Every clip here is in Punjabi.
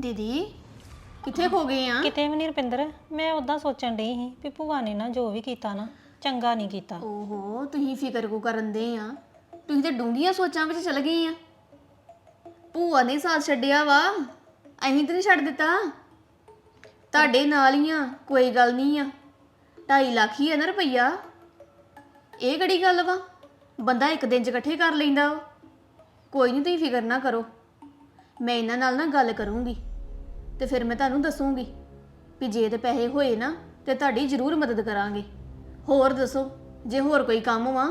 ਦੀਦੀ ਕਿੱਥੇ ਖੋ ਗਏ ਆ? ਕਿਤੇ ਵੀ ਨਹੀਂ ਰੁਪਿੰਦਰ ਮੈਂ ਉਦਾਂ ਸੋਚਣ ਡਈ ਸੀ ਵੀ ਭੂਆ ਨੇ ਨਾ ਜੋ ਵੀ ਕੀਤਾ ਨਾ ਚੰਗਾ ਨਹੀਂ ਕੀਤਾ। ਓਹੋ ਤੁਸੀਂ ਫਿਕਰ ਕੋ ਕਰਨ ਦੇ ਆ? ਤੁਸੀਂ ਤੇ ਡੂੰਘੀਆਂ ਸੋਚਾਂ ਵਿੱਚ ਚਲ ਗਏ ਆ। ਭੂਆ ਨੇ ਸਾਥ ਛੱਡਿਆ ਵਾ ਅਸੀਂ ਤੇ ਨਹੀਂ ਛੱਡ ਦਿੱਤਾ। ਤੁਹਾਡੇ ਨਾਲ ਹੀ ਆ ਕੋਈ ਗੱਲ ਨਹੀਂ ਆ। 2.5 ਲੱਖ ਹੀ ਆ ਨਾ ਰੁਪਈਆ। ਇਹ ਕਿਹੜੀ ਗੱਲ ਵਾ? ਬੰਦਾ ਇੱਕ ਦਿਨ ਚ ਇਕੱਠੇ ਕਰ ਲੈਂਦਾ ਵਾ। ਕੋਈ ਨਹੀਂ ਤੁਸੀਂ ਫਿਕਰ ਨਾ ਕਰੋ। ਮੈਂ ਇਹਨਾਂ ਨਾਲ ਨਾ ਗੱਲ ਕਰੂੰਗੀ ਤੇ ਫਿਰ ਮੈਂ ਤੁਹਾਨੂੰ ਦੱਸੂੰਗੀ ਵੀ ਜੇ ਤੇ ਪੈਸੇ ਹੋਏ ਨਾ ਤੇ ਤੁਹਾਡੀ ਜ਼ਰੂਰ ਮਦਦ ਕਰਾਂਗੇ। ਹੋਰ ਦੱਸੋ ਜੇ ਹੋਰ ਕੋਈ ਕੰਮ ਵਾ?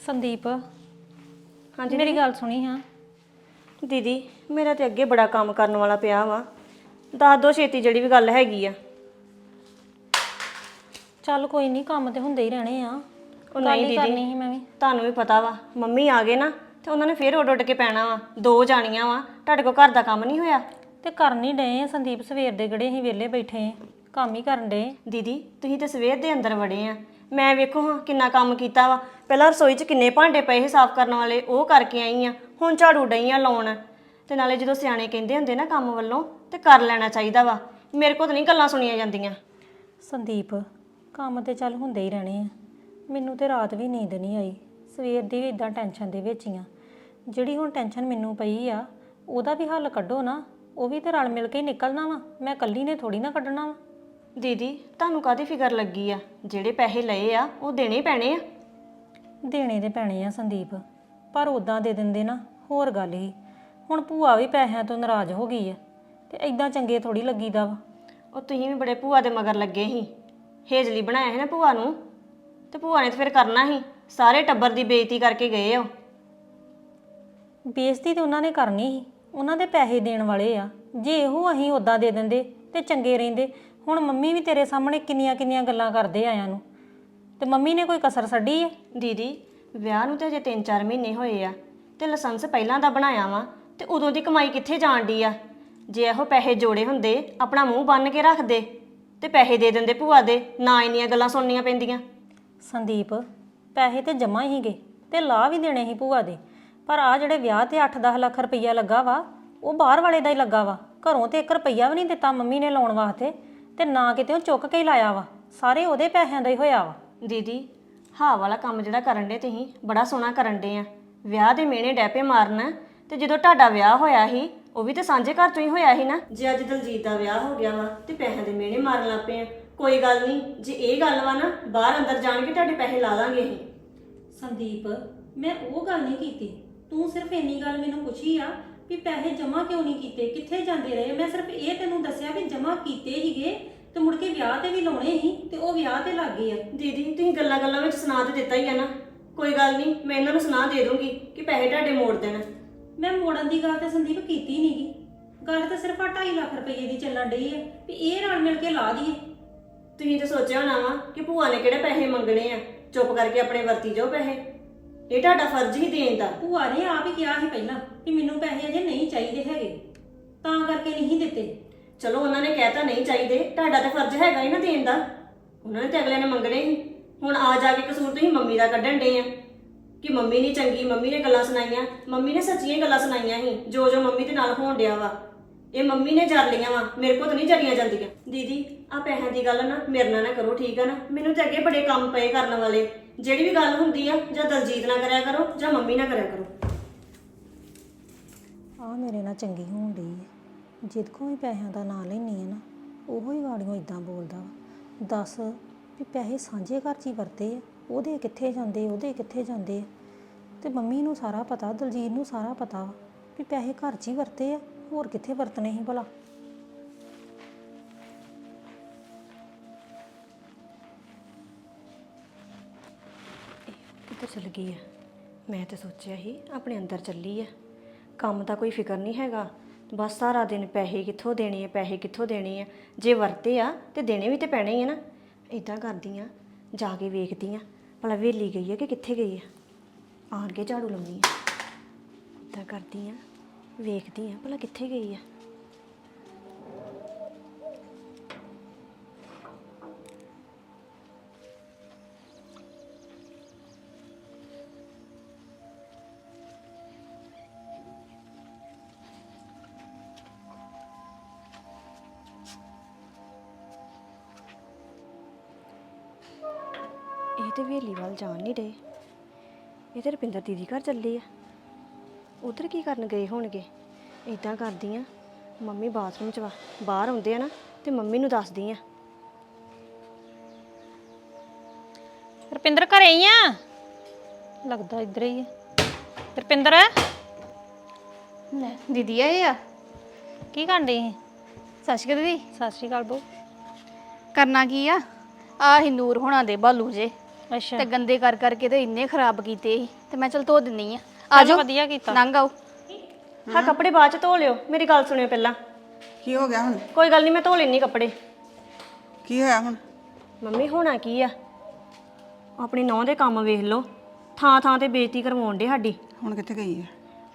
ਸੰਦੀਪ ਹਾਂਜੀ ਮੇਰੀ ਗੱਲ ਸੁਣੀ ਹਾਂ। ਦੀਦੀ ਮੇਰਾ ਤੇ ਅੱਗੇ ਬੜਾ ਕੰਮ ਕਰਨ ਵਾਲਾ ਪਿਆ ਵਾ। ਦੱਸ ਦੋ ਛੇਤੀ ਜਿਹੜੀ ਵੀ ਗੱਲ ਹੈਗੀ ਆ। ਚੱਲ ਕੋਈ ਨਹੀਂ ਕੰਮ ਤੇ ਹੁੰਦੇ ਹੀ ਰਹਿਣੇ ਆ। ਉਹ ਗੱਲ ਨਹੀਂ ਹੀ ਦੀਦੀ ਕਰਨੀ ਸੀ ਮੈਂ ਵੀ। ਤੁਹਾਨੂੰ ਵੀ ਪਤਾ ਵਾ ਮੰਮੀ ਆ ਗਏ ਨਾ ਤੇ ਉਹਨਾਂ ਨੇ ਫੇਰ ਉੱਡ ਉੱਡ ਕੇ ਪੈਣਾ ਵਾ। ਦੋ ਜਾਣੀਆਂ ਵਾ ਤੁਹਾਡੇ ਕੋਲ ਘਰ ਦਾ ਕੰਮ ਨਹੀਂ ਹੋਇਆ? ਤੇ ਕਰਨ ਹੀ ਡਏ ਆ ਸੰਦੀਪ ਸਵੇਰ ਦੇ ਗੜੇ ਹੀ ਵਿਹਲੇ ਬੈਠੇ ਆਂ। ਕੰਮ ਹੀ ਕਰਨ ਡਏ। ਦੀਦੀ ਤੁਸੀਂ ਤੇ ਸਵੇਰ ਦੇ ਅੰਦਰ ਵੜੇ ਆ। ਮੈਂ ਵੇਖੋ ਹਾਂ ਕਿੰਨਾ ਕੰਮ ਕੀਤਾ ਵਾ। ਪਹਿਲਾਂ ਰਸੋਈ 'ਚ ਕਿੰਨੇ ਭਾਂਡੇ ਪਏ ਸੀ ਸਾਫ਼ ਕਰਨ ਵਾਲੇ, ਉਹ ਕਰਕੇ ਆਈ ਆ। ਹੁਣ ਝਾੜੂ ਡਈ ਆ ਲਾਉਣ। ਤੇ ਨਾਲੇ ਜਦੋਂ ਸਿਆਣੇ ਕਹਿੰਦੇ ਹੁੰਦੇ ਨਾ ਕੰਮ ਵੱਲੋਂ, ਤੇ ਕਰ ਲੈਣਾ ਚਾਹੀਦਾ ਵਾ। ਮੇਰੇ ਕੋਲ ਤਾਂ ਨਹੀਂ ਗੱਲਾਂ ਸੁਣੀਆਂ ਜਾਂਦੀਆਂ। ਸੰਦੀਪ, ਕੰਮ ਤੇ ਚੱਲ ਹੁੰਦੇ ਹੀ ਰਹਿਣੇ ਆ। ਮੈਨੂੰ ਤੇ ਰਾਤ ਵੀ ਨੀਂਦ ਨਹੀਂ ਆਈ। ਸਵੇਰ ਦੀ ਵੀ ਇਦਾਂ ਟੈਨਸ਼ਨ ਦੇ ਵਿੱਚ ਹੀ ਆ। ਜਿਹੜੀ ਹੁਣ ਟੈਨਸ਼ਨ ਮੈਨੂੰ ਪਈ ਆ, ਉਹਦਾ ਵੀ ਹੱਲ ਕੱਢੋ ਨਾ। ਉਹ ਵੀ ਤੇ ਰਲ ਮਿਲ ਕੇ ਹੀ ਨਿਕਲਣਾ ਵਾ। ਮੈਂ ਇਕੱਲੀ ਨੇ ਥੋੜੀ ਨਾ ਕੱਢਣਾ ਵਾ। ਦੀਦੀ ਤੁਹਾਨੂੰ ਕਾਦੀ ਫਿਕਰ ਲੱਗੀ ਆ? ਜਿਹੜੇ ਪੈਸੇ ਲਏ ਆ ਉਹ ਦੇਣੇ ਹੀ ਪੈਣੇ ਆ? ਦੇਣੇ ਤੇ ਪੈਣੇ ਆ ਸੰਦੀਪ ਪਰ ਉਦਾਂ ਦੇ ਦਿੰਦੇ ਨਾ ਹੋਰ ਗੱਲ ਹੀ। ਹੁਣ ਭੂਆ ਵੀ ਪੈਸਿਆਂ ਤੋਂ ਨਾਰਾਜ਼ ਹੋ ਗਈ ਆ ਤੇ ਐਦਾਂ ਚੰਗੇ ਥੋੜੀ ਲੱਗੀਦਾ ਵਾ। ਉਹ ਤੁਸੀਂ ਵੀ ਬੜੇ ਭੂਆ ਦੇ ਮਗਰ ਲੱਗੇ ਸੀ। ਹੇਜਲੀ ਬਣਾਇਆ ਸੀ ਨਾ ਭੂਆ ਨੂੰ ਤੇ ਭੂਆ ਨੇ ਤਾਂ ਫਿਰ ਕਰਨਾ ਸੀ। ਸਾਰੇ ਟੱਬਰ ਦੀ ਬੇਇੱਜ਼ਤੀ ਕਰਕੇ ਗਏ ਉਹ। ਬੇਇੱਜ਼ਤੀ ਤੇ ਉਹਨਾਂ ਨੇ ਕਰਨੀ ਸੀ। ਉਹਨਾਂ ਦੇ ਪੈਸੇ ਦੇਣ ਵਾਲੇ ਆ। ਜੇ ਇਹੋ ਅਸੀਂ ਉਦਾਂ ਦੇ ਦਿੰਦੇ ਤੇ ਚੰਗੇ ਰਹਿੰਦੇ ਹੁਣ ਮੰਮੀ ਵੀ ਤੇਰੇ ਸਾਹਮਣੇ ਕਿੰਨੀਆਂ ਕਿੰਨੀਆਂ ਗੱਲਾਂ ਕਰਦੇ ਆਇਆਂ ਨੂੰ। ਤੇ ਮੰਮੀ ਨੇ ਕੋਈ ਕਸਰ ਛੱਡੀ ਹੈ ਦੀਦੀ ਵਿਆਹ ਨੂੰ ਤੇ ਅਜੇ 3-4 ਮਹੀਨੇ ਹੋਏ ਆ ਤੇ ਲਾਇਸੈਂਸ ਪਹਿਲਾਂ ਦਾ ਬਣਾਇਆ ਵਾ ਤੇ ਉਦੋਂ ਦੀ ਕਮਾਈ ਕਿੱਥੇ ਜਾਣ ਡਈ ਆ? ਜੇ ਇਹੋ ਪੈਸੇ ਜੋੜੇ ਹੁੰਦੇ ਆਪਣਾ ਮੂੰਹ ਬੰਨ ਕੇ ਰੱਖਦੇ ਤੇ ਪੈਸੇ ਦੇ ਦਿੰਦੇ ਭੂਆ ਦੇ ਨਾ ਇੰਨੀਆਂ ਗੱਲਾਂ ਸੁਣਨੀਆਂ ਪੈਂਦੀਆਂ। ਸੰਦੀਪ ਪੈਸੇ ਤੇ ਜਮਾ ਹੀਗੇ ਤੇ ਲਾ ਵੀ ਦੇਣੇ ਸੀ ਭੂਆ ਦੇ। ਪਰ ਆ ਜਿਹੜੇ ਵਿਆਹ ਤੇ 8-10 ਲੱਖ ਰੁਪਈਆ ਲੱਗਾ ਵਾ ਉਹ ਬਾਹਰ ਵਾਲੇ ਦਾ ਹੀ ਲੱਗਾ ਵਾ। ਘਰੋਂ ਤੇ 1 ਰੁਪਈਆ ਵੀ ਨਹੀਂ ਦਿੱਤਾ ਮੰਮੀ ਨੇ ਲਾਉਣ ਵਾਸਤੇ। ਤੇ ਨਾ ਕਿਤੇ ਉਹ ਚੁੱਕ ਕੇ ਹੀ ਲਾਇਆ ਵਾ। ਸਾਰੇ ਉਹਦੇ ਪੈਸਿਆਂ ਦਾ ਹੀ ਹੋਇਆ ਵਾ। ਦੀਦੀ ਹਾਂ ਵਾਲਾ ਕੰਮ ਜਿਹੜਾ ਕਰਨ ਦੇ ਤੁਸੀਂ ਬੜਾ ਸੋਹਣਾ ਕਰਨ ਦੇ ਆ। ਵਿਆਹ ਦੇ ਮਿਹਣੇ ਡੈਪੇ ਮਾਰਨ ਤੇ ਜਦੋਂ ਤੁਹਾਡਾ ਵਿਆਹ ਹੋਇਆ ਸੀ ਉਹ ਵੀ ਤੇ ਸਾਂਝੇ ਘਰ ਤੋਂ ਹੀ ਹੋਇਆ ਸੀ ਨਾ। ਜੇ ਅੱਜ ਦਲਜੀਤ ਦਾ ਵਿਆਹ ਹੋ ਗਿਆ ਵਾ ਤੇ ਪੈਸਿਆਂ ਦੇ ਮਿਹਣੇ ਮਾਰਨ ਲੱਗ ਪਏ ਆ। ਕੋਈ ਗੱਲ ਨਹੀਂ ਜੇ ਇਹ ਗੱਲ ਵਾ ਨਾ ਬਾਹਰ ਅੰਦਰ ਜਾਣ ਕੇ ਤੁਹਾਡੇ ਪੈਸੇ ਲਾ ਦਾਂਗੇ ਅਸੀਂ। ਸੰਦੀਪ ਮੈਂ ਉਹ ਗੱਲ ਨਹੀਂ ਕੀਤੀ। ਤੂੰ ਸਿਰਫ ਇੰਨੀ ਗੱਲ ਮੈਨੂੰ ਪੁੱਛੀ ਆ ਵੀ ਪੈਸੇ ਜਮਾ ਕਿਉਂ ਨਹੀਂ ਕੀਤੇ? ਕਿੱਥੇ ਜਾਂਦੇ ਰਹੇ? ਮੈਂ ਸਿਰਫ ਇਹ ਤੈਨੂੰ ਦੱਸਿਆ ਵੀ ਜਮਾ ਕੀਤੇ ਹੀਗੇ ਤੇ ਮੁੜ ਕੇ ਵਿਆਹ ਤੇ ਵੀ ਲਾਉਣੇ ਸੀ ਤੇ ਉਹ ਵਿਆਹ ਤੇ ਲੱਗ ਗਏ ਆ। ਦੀਦੀ ਤੁਸੀਂ ਗੱਲਾਂ ਗੱਲਾਂ ਵਿੱਚ ਸੁਣਾ ਤੇ ਦਿੱਤਾ ਹੀ ਆ ਨਾ। ਕੋਈ ਗੱਲ ਨਹੀਂ ਮੈਂ ਇਹਨਾਂ ਨੂੰ ਸੁਣਾ ਦੇ ਦੂੰਗੀ ਕਿ ਪੈਸੇ ਤੁਹਾਡੇ ਮੋੜ ਦੇਣ। ਮੈਂ ਮੋੜਨ ਦੀ ਗੱਲ ਤੇ ਸੰਦੀਪ ਕੀਤੀ ਨਹੀਂਗੀ ਗੱਲ ਤਾਂ ਸਿਰਫ 2.5 ਲੱਖ ਰੁਪਏ ਦੀ ਚੱਲਣ ਡਈ ਹੈ ਵੀ ਇਹ ਰਲ ਮਿਲ ਕੇ ਲਾ ਦਈਏ। ਤੁਸੀਂ ਤੇ ਸੋਚਿਆ ਹੋਣਾ ਵਾ ਕਿ ਭੂਆ ਨੇ ਕਿਹੜੇ ਪੈਸੇ ਮੰਗਣੇ ਆ? ਚੁੱਪ ਕਰਕੇ ਆਪਣੇ ਵਰਤੀ ਜਾਓ ਪੈਸੇ। ਇਹ ਤੁਹਾਡਾ ਫਰਜ਼ ਹੀ ਦੇਣ ਦਾ। ਭੂਆ ਨੇ ਆਪ ਹੀ ਕਿਹਾ ਸੀ ਪਹਿਲਾਂ ਕਿ ਮੈਨੂੰ ਪੈਸੇ ਅਜੇ ਨਹੀਂ ਚਾਹੀਦੇ ਹੈਗੇ। ਤਾਂ ਕਰਕੇ ਨਹੀਂ ਦਿੱਤੇ। ਚਲੋ, ਉਹਨਾਂ ਨੇ ਕਹਿਤਾ ਨਹੀਂ ਚਾਹੀਦੇ। ਤੁਹਾਡਾ ਤੇ ਫਰਜ਼ ਹੈਗਾ ਹੀ ਨਾ ਦੇਣ ਦਾ। ਉਹਨਾਂ ਨੇ ਤੇ ਅਗਲੇ ਨੇ ਮੰਗਣੇ ਹੀ ਹੁਣ ਆ ਜਾ ਕੇ ਕਸੂਰ ਤੁਸੀਂ ਮੰਮੀ ਦਾ ਕੱਢਣ ਡੇ ਆ। ਕਿ ਮੰਮੀ ਨਹੀਂ ਚੰਗੀ, ਮੰਮੀ ਨੇ ਗੱਲਾਂ ਸੁਣਾਈਆਂ। ਮੰਮੀ ਨੇ ਸੱਚੀਆਂ ਗੱਲਾਂ ਸੁਣਾਈਆਂ ਸੀ। ਜੋ ਜੋ ਮੰਮੀ ਦੇ ਨਾਲ ਹੋਣ ਡਿਆ ਵਾ। ਇਹ ਮੰਮੀ ਨੇ ਜਰ ਲਈਆਂ ਵਾ। ਮੇਰੇ ਕੋਲ ਤਾਂ ਨਹੀਂ ਜਰੀਆਂ ਜਾਂਦੀਆਂ। ਦੀਦੀ ਆ ਪੈਸਿਆਂ ਦੀ ਗੱਲ ਨਾ ਮੇਰੇ ਨਾਲ ਨਾ ਕਰੋ, ਠੀਕ ਆ ਨਾ? ਮੈਨੂੰ ਤੇ ਅੱਗੇ ਬੜੇ ਕੰਮ ਪਏ ਕਰਨ ਵਾਲੇ। ਜਿਹੜੀ ਵੀ ਗੱਲ ਹੁੰਦੀ ਆ, ਜਾਂ ਦਲਜੀਤ ਨਾਲ ਕਰਿਆ ਕਰੋ, ਜਾਂ ਮੰਮੀ ਨਾਲ ਕਰਿਆ ਕਰੋ। ਆ ਮੇਰੇ ਨਾਲ ਚੰਗੀ ਹੋਣ ਡਈ ਹੈ ਜਿੱਦ ਕੋ ਪੈਸਿਆਂ ਦਾ ਨਾਂ ਲੈਣੀ ਹੈ ਨਾ, ਉਹੋ ਹੀ ਗਾੜੀਆਂ ਇਦਾਂ ਬੋਲਦਾ ਵਾ। ਦੱਸ ਵੀ ਪੈਸੇ ਸਾਂਝੇ ਘਰ 'ਚ ਹੀ ਵਰਤੇ ਆ, ਉਹਦੇ ਕਿੱਥੇ ਜਾਂਦੇ, ਉਹਦੇ ਕਿੱਥੇ ਜਾਂਦੇ ਆ? ਤੇ ਮੰਮੀ ਨੂੰ ਸਾਰਾ ਪਤਾ, ਦਲਜੀਤ ਨੂੰ ਸਾਰਾ ਪਤਾ ਵਾ, ਵੀ ਪੈਸੇ ਘਰ 'ਚ ਹੀ ਵਰਤੇ ਆ, ਹੋਰ ਕਿੱਥੇ ਵਰਤਣੇ ਸੀ ਭਲਾ? ਚਲ ਗਈ ਆ। ਮੈਂ ਤਾਂ ਸੋਚਿਆ ਸੀ ਆਪਣੇ ਅੰਦਰ ਚੱਲੀ ਆ। ਕੰਮ ਦਾ ਕੋਈ ਫਿਕਰ ਨਹੀਂ ਹੈਗਾ। ਬਸ ਸਾਰਾ ਦਿਨ ਪੈਸੇ ਕਿੱਥੋਂ ਦੇਣੇ ਆ, ਪੈਸੇ ਕਿੱਥੋਂ ਦੇਣੇ ਆ? ਜੇ ਵਰਤੇ ਆ ਤੇ ਦੇਣੇ ਵੀ ਤੇ ਪੈਣੇ ਹੀ ਆ ਨਾ। ਇਦਾਂ ਕਰਦੀ ਆ, ਜਾ ਕੇ ਵੇਖਦੀ ਆ। ਭਲਾ ਵੇਲੀ ਗਈ ਆ ਕਿ ਕਿੱਥੇ ਗਈ ਆ? ਆਣ ਕੇ ਝਾੜੂ ਲਾਉਣੀ ਆ। ਇਦਾਂ ਕਰਦੀ ਆ, ਵੇਖਦੀ ਆ ਭਲਾ ਕਿੱਥੇ ਗਈ ਆ। ਜਾਣ ਨਹੀਂ ਡੇ ਇਹ ਤੇ ਰੁਪਿੰਦਰ ਦੀਦੀ ਘਰ ਚੱਲੇ ਆ। ਉਧਰ ਕੀ ਕਰਨ ਗਏ ਹੋਣਗੇ? ਇਦਾਂ ਕਰਦੀ ਆ ਮੰਮੀ ਬਾਥਰੂਮ ਚ ਵਾ ਬਾਹਰ ਆਉਂਦੇ ਆ ਨਾ ਤੇ ਮੰਮੀ ਨੂੰ ਦੱਸਦੀ ਆ ਰਪਿੰਦਰ ਘਰੇ ਹੀ ਆ? ਲੱਗਦਾ ਇੱਧਰ ਹੀ ਹੈ ਰਪਿੰਦਰ? ਲੈ ਦੀਦੀ ਆਏ ਆ। ਕੀ ਕਰਨ ਡਈ ਸੀ? ਸਤਿ ਸ਼੍ਰੀ ਅਕਾਲ ਦੀਦੀ। ਸਤਿ ਸ਼੍ਰੀ ਅਕਾਲ ਬੋ। ਕਰਨਾ ਕੀ ਆ? ਆ ਹੀ ਨੂਰ ਹੋਣਾ ਦੇ ਬਾਲੂ ਜੇ। ਅੱਛਾ। ਤੇ ਗੰਦੇ ਕਰ ਕਰਕੇ ਤੇ ਇੰਨੇ ਖਰਾਬ ਕੀਤੇ ਸੀ। ਤੇ ਮੈਂ ਚਲ ਧੋ ਦਿੰਨੀ ਆ। ਆਜੋ ਵਧੀਆ ਕੀਤਾ। ਲੰਘ ਆਓ। ਹਾਂ ਕੱਪੜੇ ਬਾਅਦ ਚ ਧੋ ਲਿਓ। ਮੇਰੀ ਗੱਲ ਸੁਣਿਓ ਪਹਿਲਾਂ। ਕੀ ਹੋ ਗਿਆ ਹੁਣ? ਕੋਈ ਗੱਲ ਨਹੀਂ ਮੈਂ ਧੋ ਲੈਣੀ ਕੱਪੜੇ। ਕੀ ਹੋਇਆ ਹੁਣ? ਮੰਮੀ ਹੋਣਾ ਕੀ ਆ? ਆਪਣੀ ਨੌਂ ਦੇ ਕੰਮ ਵੇਖ ਲਓ। ਥਾਂ ਥਾਂ ਤੇ ਬੇਇੱਜ਼ਤੀ ਕਰਵਾਉਣ ਡੇ ਸਾਡੀ। ਹੁਣ ਕਿੱਥੇ ਗਈ ਹੈ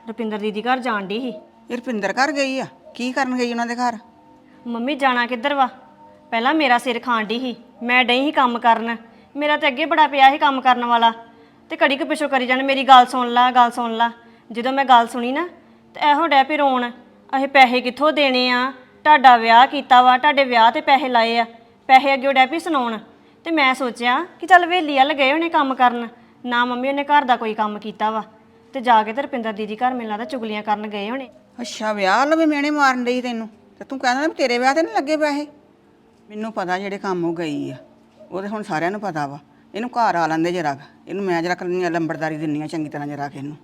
ਰੁਪਿੰਦਰ ਦੀਦੀ ਘਰ ਜਾਣ ਡੀ ਸੀ। ਇਹ ਰੁਪਿੰਦਰ ਘਰ ਗਈ ਆ? ਕੀ ਕਰਨ ਗਈ ਉਹਨਾਂ ਦੇ ਘਰ? ਮੰਮੀ ਜਾਣਾ ਕਿੱਧਰ ਵਾ? ਪਹਿਲਾਂ ਮੇਰਾ ਸਿਰ ਖਾਣ ਡਈ ਸੀ। ਮੈਂ ਡਈ ਸੀ ਕੰਮ ਕਰਨ। ਮੇਰਾ ਤੇ ਅੱਗੇ ਬੜਾ ਪਿਆ ਸੀ ਕੰਮ ਕਰਨ ਵਾਲਾ। ਤੇ ਘੜੀ ਕੁ ਪਿਛੋ ਕਰੀ ਜਾਣ, ਮੇਰੀ ਗੱਲ ਸੁਣ ਲਾ, ਗੱਲ ਸੁਣ ਲਾ। ਜਦੋਂ ਮੈਂ ਗੱਲ ਸੁਣੀ ਨਾ, ਤੇ ਇਹੋ ਡੈ ਪਈ ਰੋਣ, ਅਸੀਂ ਪੈਸੇ ਕਿੱਥੋਂ ਦੇਣੇ ਆ? ਤੁਹਾਡਾ ਵਿਆਹ ਕੀਤਾ ਵਾ, ਤੁਹਾਡੇ ਵਿਆਹ ਤੇ ਪੈਸੇ ਲਾਏ ਆ। ਪੈਸੇ ਅੱਗੇ ਡੈ ਪਈ ਸੁਣਾਉਣ। ਤੇ ਮੈਂ ਸੋਚਿਆ ਕਿ ਚੱਲ ਵੇਲੀ ਵੱਲ ਗਏ ਹੋਣੇ ਕੰਮ ਕਰਨ। ਨਾ ਮੰਮੀ ਉਹਨੇ ਘਰ ਦਾ ਕੋਈ ਕੰਮ ਕੀਤਾ ਵਾ। ਤੇ ਜਾ ਕੇ ਤੇ ਰੁਪਿੰਦਰ ਦੀਦੀ ਘਰ ਮੈਨੂੰ ਲੱਗਦਾ ਚੁਗਲੀਆਂ ਕਰਨ ਗਏ ਹੋਣੇ। ਅੱਛਾ, ਵਿਆਹ ਲਵੇ ਮੇਣੇ ਮਾਰਨ ਡਈ ਤੈਨੂੰ। ਤੇ ਤੂੰ ਕਹਿੰਦਾ ਵੀ ਤੇਰੇ ਵਿਆਹ ਤੇ ਨਹੀਂ ਲੱਗੇ ਪੈਸੇ? ਮੈਨੂੰ ਪਤਾ ਜਿਹੜੇ ਕੰਮ ਉਹ ਗਈ ਆ। ਉਹਦੇ ਹੁਣ ਸਾਰਿਆਂ ਨੂੰ ਪਤਾ ਵਾ। ਇਹਨੂੰ ਘਰ ਆ ਲੈਂਦੇ ਜਰਾ ਇਹਨੂੰ ਮੈਂ ਜਰਾ ਕਰਨੀ ਲੰਬੜਦਾਰੀ ਦਿੰਨੀ ਆ ਚੰਗੀ ਤਰ੍ਹਾਂ ਜਰਾ ਕੇ ਇਹਨੂੰ।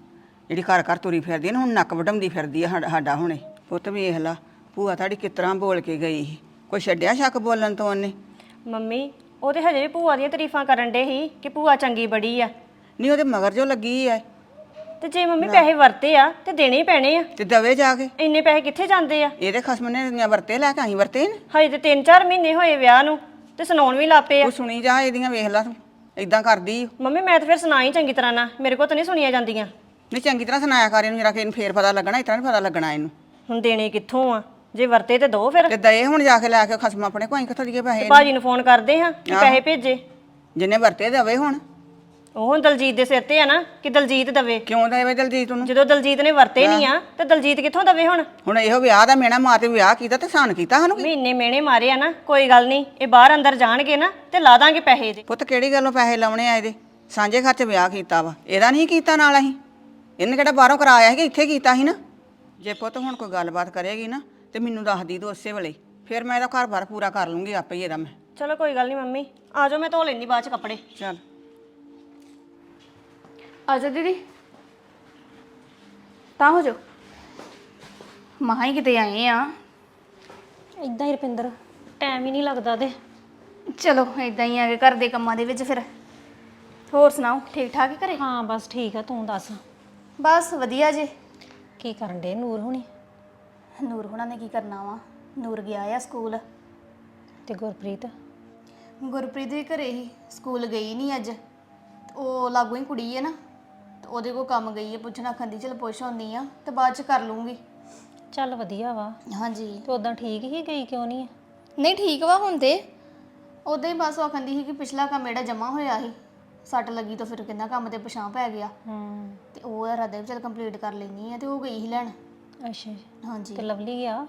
ਜਿਹੜੀ ਘਰ ਘਰ ਤੁਰੀ ਫਿਰਦੀ ਨਾ ਹੁਣ ਨੱਕ ਵਢਾਉਂਦੀ ਫਿਰਦੀ ਆ ਸਾਡਾ- ਸਾਡਾ ਹੁਣੇ। ਪੁੱਤ ਵੇਖ ਲਾ ਭੂਆ ਤੁਹਾਡੀ ਕਿਸ ਤਰ੍ਹਾਂ ਬੋਲ ਕੇ ਗਈ ਸੀ। ਕੋਈ ਛੱਡਿਆ ਸ਼ੱਕ ਬੋਲਣ ਤੋਂ ਉਹਨੇ? ਮੰਮੀ ਉਹ ਤੇ ਹਜੇ ਵੀ ਭੂਆ ਦੀਆਂ ਤਾਰੀਫਾਂ ਕਰਨ ਡੇ ਸੀ ਕਿ ਭੂਆ ਚੰਗੀ ਬੜੀ ਆ। ਨਹੀਂ ਉਹਦੇ ਮਗਰ ਜੋ ਲੱਗੀ ਆ। ਤੇ ਜੇ ਮੰਮੀ ਪੈਸੇ ਵਰਤੇ ਆ ਤੇ ਦੇਣੇ ਹੀ ਪੈਣੇ ਆ। ਤੇ ਦਵੇ ਜਾ ਕੇ। ਇੰਨੇ ਪੈਸੇ ਕਿੱਥੇ ਜਾਂਦੇ ਆ? ਇਹਦੇ ਖਸਮ ਨੇ ਵਰਤੇ ਲੈ ਕੇ ਆਈ ਵਰਤੇ ਨੇ ਹਜੇ ਤੇ 3-4 ਮਹੀਨੇ ਹੋਏ ਵਿਆਹ ਨੂੰ। ਤੇ ਸੁਣਾਉਣ ਵੀ ਲੱਪੇ ਆ। ਤੂੰ ਸੁਣੀ ਜਾ ਇਹਦੀਆਂ ਵੇਖ ਲਾ ਤੂੰ ਇਦਾਂ ਕਰਦੀ ਓ। ਮੰਮੀ ਮੈਂ ਤਾਂ ਫਿਰ ਸੁਣਾ ਹੀ ਚੰਗੀ ਤਰ੍ਹਾਂ ਨਾ। ਮੇਰੇ ਕੋਲ ਤਾਂ ਨਹੀਂ ਸੁਣੀਆਂ ਜਾਂਦੀਆਂ। ਨਹੀਂ ਚੰਗੀ ਤਰ੍ਹਾਂ ਸੁਣਾਇਆ ਕਰ ਇਹਨੂੰ ਜਰਾ ਕਿ ਇਹਨੂੰ ਫੇਰ ਪਤਾ ਲੱਗਣਾ ਇਤਨਾ ਨਹੀਂ ਪਤਾ ਲੱਗਣਾ ਇਹਨੂੰ। ਹੁਣ ਦੇਣੇ ਕਿੱਥੋਂ ਆ? ਜੇ ਵਰਤੇ ਤੇ ਦੋ ਫਿਰ। ਤੇ ਦਏ ਹੁਣ ਜਾ ਕੇ ਲੈ ਕੇ ਖਸਮ ਆਪਣੇ ਕੋਈ ਕਿੱਥੋਂ ਦੀਏ ਪੈਸੇ ਭਾਜੀ ਨੂੰ ਫੋਨ ਕਰਦੇ ਹਾਂ ਕਿ ਪੈਸੇ ਭੇਜੇ। ਜਿੰਨੇ ਵਰਤੇ ਦਵੇ ਹੁਣ। ਉਹ ਹੁਣ ਦਲਜੀਤ ਦੇ ਸਿਰ ਤੇ ਆ ਨਾ ਕਿ ਦਲਜੀਤ ਦਵੇ। ਕਿਉਂ ਦੇਵੇ ਦਲਜੀਤ ਨੂੰ ਜਦੋਂ ਦਲਜੀਤ ਨੇ ਵਰਤੇ ਨਹੀਂ ਆ ਤੇ ਦਲਜੀਤ ਕਿੱਥੋਂ ਦਵੇ ਹੁਣ? ਹੁਣ ਇਹੋ ਵਿਆਹ ਦਾ ਮੇਣਾ ਮਾਂ ਤੇ ਵਿਆਹ ਕੀਤਾ ਤੇ ਸਾਨ ਕੀਤਾ ਸਾਨੂੰ ਮਹੀਨੇ ਮੇਣੇ ਮਾਰੇ ਆ ਨਾ ਕੋਈ ਗੱਲ ਨਹੀਂ ਇਹ ਬਾਹਰ ਅੰਦਰ ਜਾਣਗੇ ਨਾ ਤੇ ਲਾ ਦਾਂਗੇ ਪੈਸੇ ਦੇ ਪੁੱਤ ਕਿਹੜੀ ਗੱਲੋਂ ਪੈਸੇ ਲਾਉਣੇ ਆ ਇਹਦੇ? ਸਾਂਝੇ ਘਰ 'ਚ ਵਿਆਹ ਕੀਤਾ ਵਾ ਇਹਦਾ ਨਹੀਂ ਕੀਤਾ ਨਾਲ ਅਸੀਂ? ਇਹਨੇ ਕਿਹੜਾ ਬਾਹਰੋਂ ਕਰਾਇਆ ਸੀ ਕਿ ਇੱਥੇ ਕੀਤਾ ਸੀ ਨਾ? ਜੇ ਪੁੱਤ ਹੁਣ ਕੋਈ ਗੱਲਬਾਤ ਕਰੇਗੀ ਨਾ ਤੇ ਮੈਨੂੰ ਦੱਸਦੀ ਤੂੰ ਉਸੇ ਵੇਲੇ। ਫਿਰ ਮੈਂ ਇਹਦਾ ਘਰ-ਬਾਰ ਪੂਰਾ ਕਰ ਲੂੰਗੀ ਆਪੇ ਹੀ ਇਹਦਾ ਮੈਂ। ਚਲੋ ਕੋਈ ਗੱਲ ਨਹੀਂ ਮੰਮੀ ਆ ਜਾਓ ਮੈਂ ਧੋ ਲੈਣੀ ਬਾਅਦ ਚ ਕੱਪੜੇ। ਚੱਲ। ਆਜੋ ਦੀਦੀ। ਤਾਂ ਹੋ ਜਾਓ। ਮਹਾਂ ਹੀ ਕਿਤੇ ਆਏ ਆ। ਇਦਾਂ ਹੀ ਰਪਿੰਦਰ ਟਾਈਮ ਹੀ ਨਹੀਂ ਲੱਗਦਾ ਤੇ। ਚਲੋ ਇਦਾਂ ਹੀ ਆ ਗਏ ਘਰ ਦੇ ਕੰਮਾਂ ਦੇ ਵਿੱਚ ਫਿਰ। ਹੋਰ ਸੁਣਾਓ ਠੀਕ ਠਾਕ ਹੀ ਘਰੇ? ਹਾਂ ਬਸ ਠੀਕ ਆ ਤੂੰ ਦੱਸ? ਬਸ ਵਧੀਆ ਜੇ। ਕੀ ਕਰਨ ਡੇ ਨੂਰ ਹੁਣੀ? ਨੂਰ ਹੁਣਾਂ ਨੇ ਕੀ ਕਰਨਾ ਵਾ? ਨੂਰ ਗਿਆ ਆ ਸਕੂਲ। ਤੇ ਗੁਰਪ੍ਰੀਤ? ਗੁਰਪ੍ਰੀਤ ਵੀ ਘਰੇ ਹੀ ਸਕੂਲ ਗਈ ਨਹੀਂ ਅੱਜ। ਉਹ ਲਾਗੂ ਹੀ ਕੁੜੀ ਹੈ ਨਾ। ਤੇ ਉਹਦੇ ਕੋਲ ਕੰਮ ਗਈ ਹੈ ਪੁੱਛਣਾ ਖੰਦੀ ਚਲ ਪੁੱਛ ਆਉਂਦੀ ਆ ਤੇ ਬਾਅਦ ਚ ਕਰ ਲੂੰਗੀ। ਚੱਲ ਵਧੀਆ ਵਾ। ਹਾਂਜੀ। ਤੇ ਉਦਾਂ ਠੀਕ ਹੀ ਗਈ ਕਿਉਂ ਨਹੀਂ ਆ? ਨਹੀਂ ਠੀਕ ਵਾ ਹੁਣ ਤੇ। ਉਦਾਂ ਹੀ ਬਸ ਉਹ ਕਹਿੰਦੀ ਸੀ ਕਿ ਪਿਛਲਾ ਕੰਮ ਜਿਹੜਾ ਜਮਾ ਹੋਇਆ ਸੀ ਸੱਟ ਲੱਗੀ ਤਾਂ ਫਿਰ ਕਹਿੰਦਾ ਕੰਮ ਤੇ ਪਛਾਂ ਪੈ ਗਿਆ। ਹੂੰ। ਤੇ ਉਹ ਰਾਦੇ ਚਲ ਕੰਪਲੀਟ ਕਰ ਲੈਣੀ ਆ ਤੇ ਉਹ ਗਈ ਸੀ ਲੈਣ। ਅੱਛਾ ਹਾਂਜੀ। ਤੇ ਲਵਲੀ ਗਿਆ?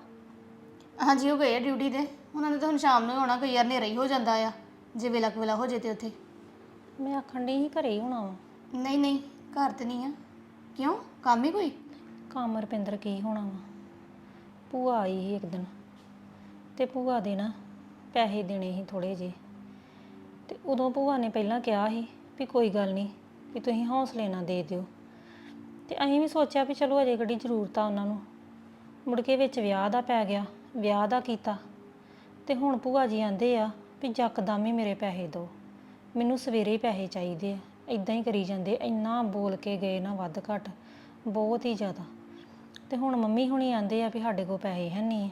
ਹਾਂਜੀ ਉਹ ਗਏ ਆ ਡਿਊਟੀ ਤੇ। ਉਹਨਾਂ ਨੇ ਤਾਂ ਹੁਣ ਸ਼ਾਮ ਨੂੰ ਹੀ ਆਉਣਾ ਕਈ ਵਾਰ ਹਨੇਰਾ ਹੀ ਹੋ ਜਾਂਦਾ ਆ ਜੇ ਵੇਲਾ ਕੁ ਵੇਲਾ ਹੋ ਜੇ ਤੇ ਉੱਥੇ। ਮੈਂ ਆਖਣ ਡਈ ਸੀ ਘਰੇ ਹੀ ਹੋਣਾ ਵਾ। ਨਹੀਂ ਨਹੀਂ। ਘਰ ਤੇ ਨਹੀਂ ਆ। ਕਿਉਂ? ਕੰਮ ਹੀ ਕੋਈ? ਕੰਮ ਰੁਪਿੰਦਰ ਕੀ ਹੋਣਾ ਵਾ? ਭੂਆ ਆਈ ਸੀ ਇੱਕ ਦਿਨ। ਤੇ ਭੂਆ ਦੇ ਨਾ ਪੈਸੇ ਦੇਣੇ ਸੀ ਥੋੜੇ ਜਿਹੇ। ਤੇ ਉਦੋਂ ਭੂਆ ਨੇ ਪਹਿਲਾਂ ਕਿਹਾ ਸੀ ਵੀ ਕੋਈ ਗੱਲ ਨਹੀਂ, ਵੀ ਤੁਸੀਂ ਹੌਸਲੇ ਨਾ ਦੇ ਦਿਓ। ਤੇ ਅਸੀਂ ਵੀ ਸੋਚਿਆ ਵੀ ਚਲੋ ਅਜੇ ਕਿਹੜੀ ਜ਼ਰੂਰਤ ਆ ਉਹਨਾਂ ਨੂੰ। ਮੁੜ ਕੇ ਵਿੱਚ ਵਿਆਹ ਦਾ ਪੈ ਗਿਆ, ਵਿਆਹ ਦਾ ਕੀਤਾ। ਤੇ ਹੁਣ ਭੂਆ ਜੀ ਆਂਦੇ ਆ ਵੀ ਯਕਦਮ ਹੀ ਮੇਰੇ ਪੈਸੇ ਦਿਓ। ਮੈਨੂੰ ਸਵੇਰੇ ਹੀ ਪੈਸੇ ਚਾਹੀਦੇ ਆ। ਇਦਾਂ ਹੀ ਕਰੀ ਜਾਂਦੇ ਇੰਨਾ ਬੋਲ ਕੇ ਗਏ ਨਾ ਵੱਧ ਘੱਟ, ਬਹੁਤ ਹੀ ਜ਼ਿਆਦਾ। ਤੇ ਹੁਣ ਮੰਮੀ ਹੁਣੀ ਆਂਦੇ ਆ ਵੀ ਸਾਡੇ ਕੋਲ ਪੈਸੇ ਹੈ ਨਹੀਂ।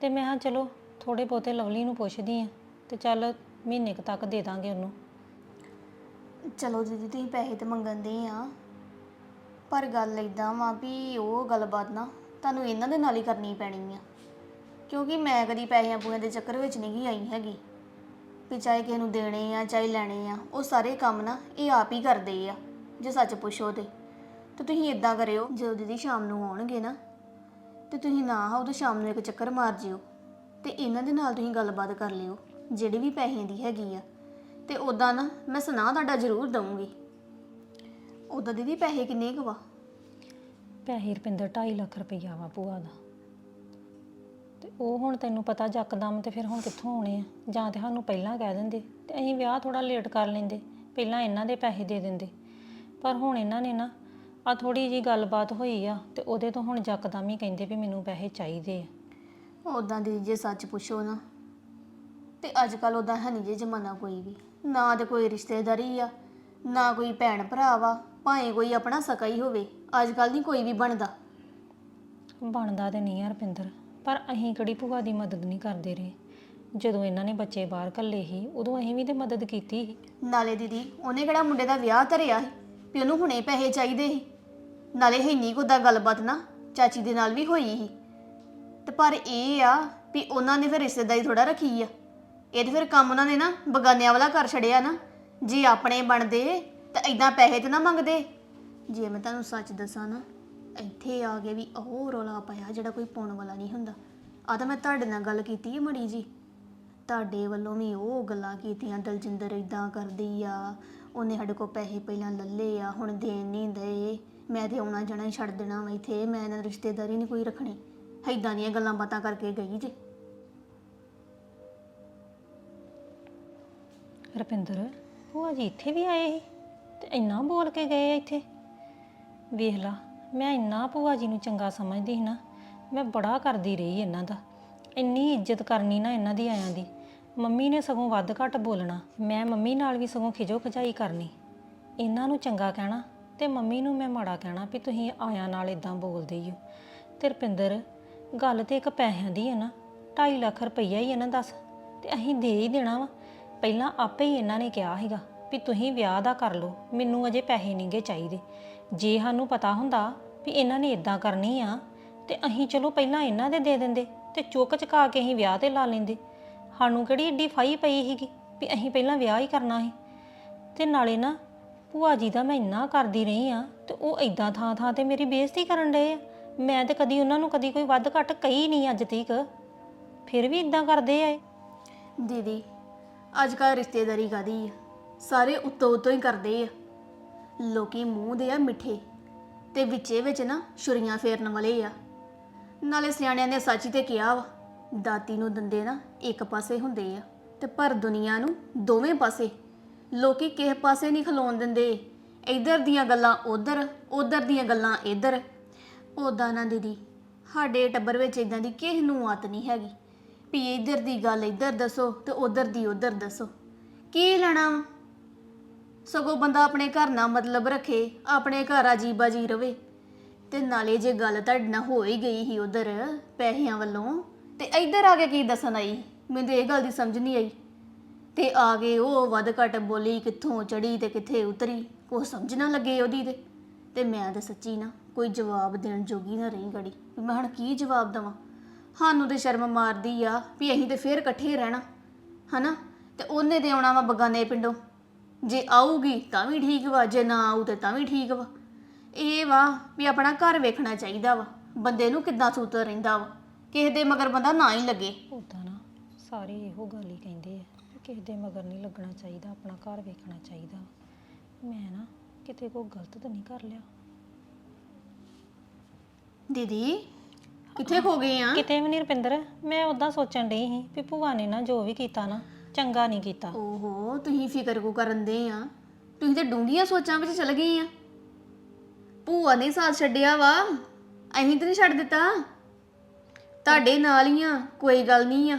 ਤੇ ਮੈਂ ਹਾਂ ਚਲੋ ਥੋੜੇ ਬਹੁਤੇ ਲਵਲੀ ਨੂੰ ਪੁੱਛਦੀ ਆ, ਤੇ ਚੱਲ ਮਹੀਨੇ ਕੁ ਤੱਕ ਦੇ ਦਾਂਗੇ ਉਹਨੂੰ। ਚਲੋ ਦੀਦੀ, ਤੁਸੀਂ ਪੈਸੇ ਤੇ ਮੰਗਣ ਦੇ ਆ। ਪਰ ਗੱਲ ਇਦਾਂ ਵਾ ਵੀ ਉਹ ਗੱਲਬਾਤ ਨਾ ਤੁਹਾਨੂੰ ਇਹਨਾਂ ਦੇ ਨਾਲ ਹੀ ਕਰਨੀ ਪੈਣੀ ਆ। ਕਿਉਂਕਿ ਮੈਂ ਕਦੀ ਪੈਸਿਆਂ ਪੂਸਿਆਂ ਦੇ ਚੱਕਰ ਵਿੱਚ ਨਹੀਂ ਗਈ, ਆਈ ਹੈਗੀ। ਵੀ ਚਾਹੇ ਕਿਸੇ ਨੂੰ ਦੇਣੇ ਆ, ਚਾਹੇ ਲੈਣੇ ਆ, ਉਹ ਸਾਰੇ ਕੰਮ ਨਾ ਇਹ ਆਪ ਹੀ ਕਰਦੇ ਆ, ਜੇ ਸੱਚ ਪੁੱਛੋ ਤੇ। ਤੇ ਤੁਸੀਂ ਇਦਾਂ ਕਰਿਓ, ਜਦੋਂ ਦੀਦੀ ਸ਼ਾਮ ਨੂੰ ਆਉਣਗੇ ਨਾ, ਤੇ ਤੁਸੀਂ ਨਾ ਆਓ ਤੇ ਸ਼ਾਮ ਨੂੰ ਇੱਕ ਚੱਕਰ ਮਾਰ ਜਿਓ, ਤੇ ਇਹਨਾਂ ਦੇ ਨਾਲ ਤੁਸੀਂ ਗੱਲਬਾਤ ਕਰ ਲਿਓ, ਜਿਹੜੀ ਵੀ ਪੈਸੇ ਦੀ ਹੈਗੀ ਆ। ਤੇ ਉਦਾਂ ਨਾ ਮੈਂ ਸੁਣਾ ਤੁਹਾਡਾ ਜ਼ਰੂਰ ਦਊਂਗੀ। ਉਦਾਂ ਦੀਦੀ ਪੈਸੇ ਕਿੰਨੇ ਕੁ ਵਾ? ਪੈਸੇ ਰੁਪਿੰਦਰ 2.5 ਲੱਖ ਰੁਪਈਆ ਵਾ ਭੂਆ ਦਾ। ਤੇ ਉਹ ਹੁਣ ਤੈਨੂੰ ਪਤਾ ਜੱਕਦਮ ਤੇ ਫਿਰ ਹੁਣ ਕਿੱਥੋਂ ਆਉਣੇ ਆ? ਜਾਂ ਤੇ ਸਾਨੂੰ ਪਹਿਲਾਂ ਕਹਿ ਦਿੰਦੇ ਤੇ ਅਸੀਂ ਵਿਆਹ ਥੋੜਾ ਲੇਟ ਕਰ ਲੈਂਦੇ ਪਹਿਲਾਂ ਇਹਨਾਂ ਦੇ ਪੈਸੇ ਦੇ ਦਿੰਦੇ। ਪਰ ਹੁਣ ਇਹਨਾਂ ਨੇ ਨਾ ਆ ਥੋੜੀ ਜੀ ਗੱਲਬਾਤ ਹੋਈ ਆ ਤੇ ਉਹਦੇ ਤੋਂ ਹੁਣ ਜੱਕਦਮ ਹੀ ਕਹਿੰਦੇ ਵੀ ਮੈਨੂੰ ਪੈਸੇ ਚਾਹੀਦੇ ਆ। ਉਦਾਂ ਦੀ ਜੇ ਸੱਚ ਪੁੱਛੋ ਨਾ ਤੇ ਅੱਜ ਕੱਲ ਉਦਾਂ ਹੈ ਨਹੀਂ ਜੇ ਜ਼ਮਾਨਾ ਕੋਈ ਵੀ। ਨਾ ਤੇ ਕੋਈ ਰਿਸ਼ਤੇਦਾਰੀ ਆ ਨਾ ਕੋਈ ਭੈਣ ਭਰਾ ਵਾ ਭਾਵੇਂ ਕੋਈ ਆਪਣਾ ਸਕਾ ਹੀ ਹੋਵੇ ਅੱਜ ਕੱਲ ਨਹੀਂ ਕੋਈ ਵੀ ਬਣਦਾ। ਬਣਦਾ ਤੇ ਨਹੀਂ ਆ ਰੁਪਿੰਦਰ। ਪਰ ਅਸੀਂ ਕਿਹੜੀ ਭੂਆ ਦੀ ਮਦਦ ਨਹੀਂ ਕਰਦੇ ਰਹੇ। ਜਦੋਂ ਇਹਨਾਂ ਨੇ ਬੱਚੇ ਬਾਹਰ ਕੱਲੇ ਸੀ, ਉਦੋਂ ਅਸੀਂ ਵੀ ਤੇ ਮਦਦ ਕੀਤੀ ਸੀ। ਨਾਲੇ ਦੀਦੀ, ਉਹਨੇ ਕਿਹੜਾ ਮੁੰਡੇ ਦਾ ਵਿਆਹ ਧਰਿਆ ਸੀ, ਵੀ ਉਹਨੂੰ ਹੁਣੇ ਪੈਸੇ ਚਾਹੀਦੇ ਸੀ। ਨਾਲੇ ਇੰਨੀ ਕੁ ਦਾ ਗੱਲਬਾਤ ਨਾ, ਚਾਚੀ ਦੇ ਨਾਲ ਵੀ ਹੋਈ ਸੀ। ਤੇ ਪਰ ਇਹ ਆ ਵੀ ਉਹਨਾਂ ਨੇ ਫਿਰ ਰਿਸ਼ਤੇਦਾਰੀ ਥੋੜਾ ਰੱਖੀ ਆ। ਇਹ ਤੇ ਫਿਰ ਕੰਮ ਉਹਨਾਂ ਨੇ ਨਾ ਬਗਾਨਿਆਂ ਵਾਲਾ ਕਰ ਛੜਿਆ ਨਾ, ਜੇ ਆਪਣੇ ਬਣਦੇ ਤਾਂ ਐਦਾਂ ਪੈਸੇ ਤੇ ਨਾ ਮੰਗਦੇ। ਜੇ ਮੈਂ ਤੁਹਾਨੂੰ ਸੱਚ ਦੱਸਾਂ ਨਾ ਇੱਥੇ ਆ ਕੇ ਵੀ ਉਹ ਰੋਲਾ ਪਾਇਆ ਜਿਹੜਾ ਕੋਈ ਪਾਉਣ ਵਾਲਾ ਨਹੀਂ ਹੁੰਦਾ। ਆ ਤਾਂ ਮੈਂ ਤੁਹਾਡੇ ਨਾਲ ਗੱਲ ਕੀਤੀ ਹੈ ਮੜੀ ਜੀ ਤੁਹਾਡੇ ਵੱਲੋਂ ਵੀ ਉਹ ਗੱਲਾਂ ਕੀਤੀਆਂ, ਦਲਜਿੰਦਰ ਇਦਾਂ ਕਰਦੀ ਆ, ਉਹਨੇ ਸਾਡੇ ਕੋਲ ਪੈਸੇ ਪਹਿਲਾਂ ਲੱਲੇ ਆ, ਹੁਣ ਦੇਣ ਨਹੀਂ ਦੇ। ਮੈਂ ਤੇ ਆਉਣਾ ਜਾਣਾ ਹੀ ਛੱਡ ਦੇਣਾ ਵਾ ਇੱਥੇ, ਮੈਂ ਇਹਨਾਂ ਦੀ ਰਿਸ਼ਤੇਦਾਰੀ ਨਹੀਂ ਕੋਈ ਰੱਖਣੀ। ਐਦਾਂ ਦੀਆਂ ਗੱਲਾਂ ਬਾਤਾਂ ਕਰਕੇ ਗਈ ਜੇ। ਰਪਿੰਦਰ, ਉਹ ਜੀ ਇੱਥੇ ਵੀ ਆਏ ਸੀ ਤੇ ਇੰਨਾ ਬੋਲ ਕੇ ਗਏ ਆ ਇੱਥੇ। ਵੇਖ ਲਾ ਮੈਂ ਇੰਨਾ ਭੂਆ ਜੀ ਨੂੰ ਚੰਗਾ ਸਮਝਦੀ ਸੀ ਨਾ, ਮੈਂ ਬੜਾ ਕਰਦੀ ਰਹੀ ਇਹਨਾਂ ਦਾ। ਇੰਨੀ ਇੱਜ਼ਤ ਕਰਨੀ ਨਾ ਇਹਨਾਂ ਦੀ ਆਇਆਂ ਦੀ। ਮੰਮੀ ਨੇ ਸਗੋਂ ਵੱਧ ਘੱਟ ਬੋਲਣਾ, ਮੈਂ ਮੰਮੀ ਨਾਲ ਵੀ ਸਗੋਂ ਖਿਜੋ ਖਜਾਈ ਕਰਨੀ। ਇਹਨਾਂ ਨੂੰ ਚੰਗਾ ਕਹਿਣਾ ਤੇ ਮੰਮੀ ਨੂੰ ਮੈਂ ਮਾੜਾ ਕਹਿਣਾ ਵੀ ਤੁਸੀਂ ਆਇਆਂ ਨਾਲ ਇਦਾਂ ਬੋਲਦੇ ਹੀ ਹੋ। ਤੇ ਰੁਪਿੰਦਰ ਗੱਲ ਤੇ ਇੱਕ ਪੈਸਿਆਂ ਦੀ ਹੈ ਨਾ 2.5 ਲੱਖ ਰੁਪਈਆ ਹੀ ਹੈ ਨਾ ਦੱਸ, ਤੇ ਅਸੀਂ ਦੇ ਹੀ ਦੇਣਾ ਵਾ। ਪਹਿਲਾਂ ਆਪੇ ਹੀ ਇਹਨਾਂ ਨੇ ਕਿਹਾ ਸੀਗਾ ਵੀ ਤੁਸੀਂ ਵਿਆਹ ਦਾ ਕਰ ਲਓ, ਮੈਨੂੰ ਅਜੇ ਪੈਸੇ ਨਹੀਂਗੇ ਚਾਹੀਦੇ। ਜੇ ਸਾਨੂੰ ਪਤਾ ਹੁੰਦਾ ਵੀ ਇਹਨਾਂ ਨੇ ਇਦਾਂ ਕਰਨੀ ਆ ਤੇ ਅਸੀਂ ਚਲੋ ਪਹਿਲਾਂ ਇਹਨਾਂ ਦੇ ਦੇ ਦਿੰਦੇ ਤੇ ਚੁੱਕ ਚਕਾ ਕੇ ਅਸੀਂ ਵਿਆਹ ਤੇ ਲਾ ਲੈਂਦੇ। ਸਾਨੂੰ ਕਿਹੜੀ ਏਡੀ ਫਾਈ ਪਈ ਸੀਗੀ ਵੀ ਅਸੀਂ ਪਹਿਲਾਂ ਵਿਆਹ ਹੀ ਕਰਨਾ ਸੀ। ਤੇ ਨਾਲੇ ਨਾ ਭੂਆ ਜੀ ਦਾ ਮੈਂ ਇੰਨਾ ਕਰਦੀ ਰਹੀ ਆ ਤੇ ਉਹ ਇਦਾਂ ਥਾਂ ਥਾਂ ਤੇ ਮੇਰੀ ਬੇਇੱਜ਼ਤੀ ਕਰਨ ਡਏ ਆ। ਮੈਂ ਤੇ ਕਦੀ ਉਹਨਾਂ ਨੂੰ ਕਦੀ ਕੋਈ ਵੱਧ ਘੱਟ ਕਹੀ ਨਹੀਂ ਅੱਜ ਤੀਕ। ਫਿਰ ਵੀ ਇਦਾਂ ਕਰਦੇ ਆ ਇਹ। ਦੀਦੀ, ਅੱਜ ਕੱਲ ਰਿਸ਼ਤੇਦਾਰੀ ਕਾਦੀ ਆ? ਸਾਰੇ ਉੱਤੋਂ ਉੱਤੋਂ ਹੀ ਕਰਦੇ ਆ। ਲੋਕੀ ਮੂੰਹ ਦੇ ਆ ਮਿੱਠੇ। ਤੇ ਵਿੱਚੇ ਵਿੱਚ ਨਾ ਛੁਰੀਆਂ ਫੇਰਨ ਵਾਲੇ ਆ। ਨਾਲੇ ਸਿਆਣਿਆਂ ਨੇ ਸੱਚ ਹੀ ਤੇ ਕਿਹਾ ਵਾ, ਦਾਤੀ ਨੂੰ ਦੰਦੇ ਨਾ ਇੱਕ ਪਾਸੇ ਹੁੰਦੇ ਆ ਤੇ ਪਰ ਦੁਨੀਆ ਨੂੰ ਦੋਵੇਂ ਪਾਸੇ। ਲੋਕੀ ਕਿਸੇ ਪਾਸੇ ਨਹੀਂ ਖਲੋਣ ਦਿੰਦੇ। ਇੱਧਰ ਦੀਆਂ ਗੱਲਾਂ ਉੱਧਰ ਉੱਧਰ ਦੀਆਂ ਗੱਲਾਂ ਇੱਧਰ। ਉਦਾਂ ਨਾ ਦੀਦੀ, ਸਾਡੇ ਟੱਬਰ ਵਿੱਚ ਇਦਾਂ ਦੀ ਕਿਸੇ ਨੂੰ ਆਤ ਨਹੀਂ ਹੈਗੀ। ਵੀ ਇੱਧਰ ਦੀ ਗੱਲ ਇੱਧਰ ਦੱਸੋ ਤੇ ਉੱਧਰ ਦੀ ਉੱਧਰ ਦੱਸੋ। ਕੀ ਲੈਣਾ ਵਾ? ਸਗੋਂ ਬੰਦਾ ਆਪਣੇ ਘਰ ਨਾਲ ਮਤਲਬ ਰੱਖੇ, ਆਪਣੇ ਘਰ ਆਜੀਬਾਜੀ ਬਾਜੀ ਰਵੇ। ਤੇ ਨਾਲੇ ਜੇ ਗੱਲ ਤੁਹਾਡੇ ਨਾਲ ਹੋ ਹੀ ਗਈ ਸੀ ਉਧਰ ਪੈਸਿਆਂ ਵੱਲੋਂ, ਤੇ ਇੱਧਰ ਆ ਕੇ ਕੀ ਦੱਸਣ ਆਈ? ਮੈਨੂੰ ਇਹ ਗੱਲ ਦੀ ਸਮਝ ਨਹੀਂ ਆਈ। ਤੇ ਆ ਗਏ ਉਹ ਵੱਧ ਘੱਟ ਬੋਲੀ ਕਿੱਥੋਂ ਚੜੀ ਤੇ ਕਿੱਥੇ ਉਤਰੀ, ਕੁਛ ਸਮਝ ਨਾ ਲੱਗੇ ਉਹਦੀ ਤੇ। ਤੇ ਮੈਂ ਤਾਂ ਸੱਚੀ ਨਾ ਕੋਈ ਜਵਾਬ ਦੇਣ ਜੋਗੀ ਨਾ ਰਹੀ ਗੜੀ, ਵੀ ਮੈਂ ਹੁਣ ਕੀ ਜਵਾਬ ਦਵਾਂ? ਸਾਨੂੰ ਤੇ ਸ਼ਰਮ ਮਾਰਦੀ ਆ ਵੀ ਅਸੀਂ ਤੇ ਫੇਰ ਇਕੱਠੇ ਰਹਿਣਾ, ਹਨਾ? ਤੇ ਉਹਨੇ ਤੇ ਆਉਣਾ ਵਾ ਬਗਾਨੇ ਪਿੰਡੋਂ। ਜੇ ਆਊਗੀ ਤਾਂ ਵੀ ਠੀਕ ਵਾ ਜੇ ਨਾ ਆਊ ਤੇ ਤਾਂ ਵੀ ਠੀਕ ਵਾ। ਇਹ ਵਾ ਵੀ ਆਪਣਾ ਘਰ ਵੇਖਣਾ ਚਾਹੀਦਾ ਵਾ ਬੰਦੇ ਨੂੰ ਕਿੱਦਾਂ ਸੂਤਰ ਰਹਿੰਦਾ ਵਾ। ਕਿਸੇ ਦੇ ਮਗਰ ਬੰਦਾ ਨਾ ਹੀ ਲੱਗੇ। ਉਦਾਂ ਨਾ ਸਾਰੇ ਇਹੋ ਗੱਲ ਹੀ ਕਹਿੰਦੇ ਆ ਕਿ ਕਿਸੇ ਦੇ ਮਗਰ ਨਹੀਂ ਲੱਗਣਾ ਚਾਹੀਦਾ ਆਪਣਾ ਘਰ ਵੇਖਣਾ ਚਾਹੀਦਾ। ਮੈਂ ਨਾ ਕਿਤੇ ਕੋਈ ਗਲਤ ਤਾਂ ਨਹੀਂ ਕਰ ਲਿਆ। ਦੀਦੀ ਕਿੱਥੇ ਖੋ ਗਏ ਆ? ਕਿਤੇ ਵੀ ਨਹੀਂ ਰੁਪਿੰਦਰ ਮੈਂ ਉਦਾਂ ਸੋਚਣ ਡਈ ਸੀ ਵੀ ਭੂਆ ਨੇ ਨਾ ਜੋ ਵੀ ਕੀਤਾ ਨਾ ਚੰਗਾ ਨਹੀਂ ਕੀਤਾ। ਓਹੋ, ਤੁਸੀਂ ਫਿਕਰ ਕੋ ਕਰਨ ਦੇ ਆ? ਤੁਸੀਂ ਤੇ ਡੂੰਘੀਆਂ ਸੋਚਾਂ ਵਿੱਚ ਚਲ ਗਈ ਆ। ਭੂਆ ਨੇ ਸਾਥ ਛੱਡਿਆ ਵਾ। ਅਸੀਂ ਤੇ ਨਹੀਂ ਛੱਡ ਦਿੱਤਾ। ਤੁਹਾਡੇ ਨਾਲ ਹੀ ਆ, ਕੋਈ ਗੱਲ ਨਹੀਂ ਆ।